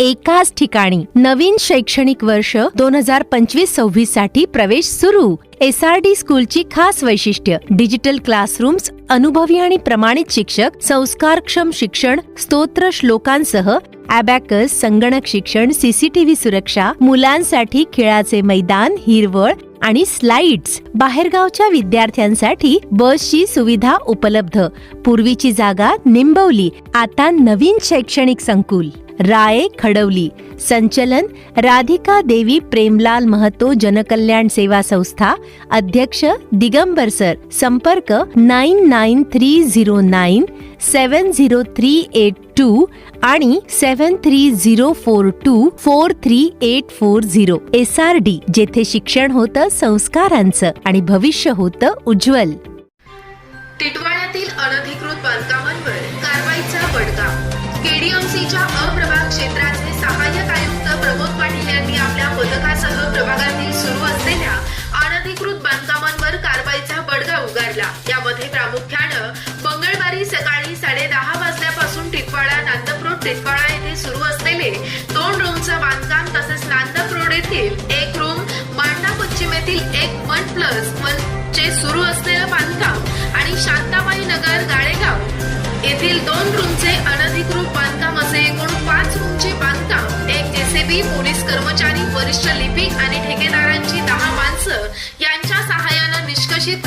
एकाच ठिकाणी नवीन शैक्षणिक वर्ष दोन हजार पंचवीस सव्वीससाठी प्रवेश सुरू. एस आर डी स्कूलची खास वैशिष्ट्य डिजिटल क्लासरूम्स अनुभवी आणि प्रमाणित शिक्षक संस्कारक्षम शिक्षण स्तोत्र श्लोकांसह अबॅकस संगणक शिक्षण सीसीटीव्ही सुरक्षा मुलांसाठी खेळाचे मैदान हिरवळ आणि स्लाइड्स बाहेरगावच्या विद्यार्थ्यांसाठी बसची सुविधा उपलब्ध. पूर्वीची जागा निंबवली आता नवीन शैक्षणिक संकुल. राये खडवली. संचलन राधिका देवी प्रेमलाल महतो जनकल्याण सेवा संस्था. अध्यक्ष दिगंबर सर. संपर्क nine nine three zero nine seven zero three eight two आणि seven three zero four two four three eight four zero. S R D जेथे शिक्षण होतं संस्कारांचं आणि भविष्य होतं उज्ज्वल. टिटवाळ्यातील अनधिकृत बांधकामांवर कारवाईचा बडगा. केडीएमसीच्या अप्रभाग क्षेत्राचे सहाय्यक आयुक्त प्रमोद पाटील यांनी आपल्या पथकासह प्रभागातील सुरू असलेल्या अनधिकृत बांधकामांवर कारवाईचा बडगा उगारला. यामध्ये प्रामुख्यानं मंगळवारी सकाळी सेफाळा येथे सुरू असलेले दोन रूमचं बांधकाम तसेच नांदक रोड येथील एक रूम मांडा पश्चिम येथील एक वन प्लस वन चे सुरू असलेलं बांधकाम आणि शांताबाई नगर गाळेगाव येथील दोन रूमचे अनधिकृत बांधकाम असे एकूण पाच रूमचे बांधकाम एक जेसीबी पोलीस कर्मचारी वरिष्ठ लिपिक आणि ठेकेदारांची दहा माणसं यांच्या सहाय्यानं निष्कषित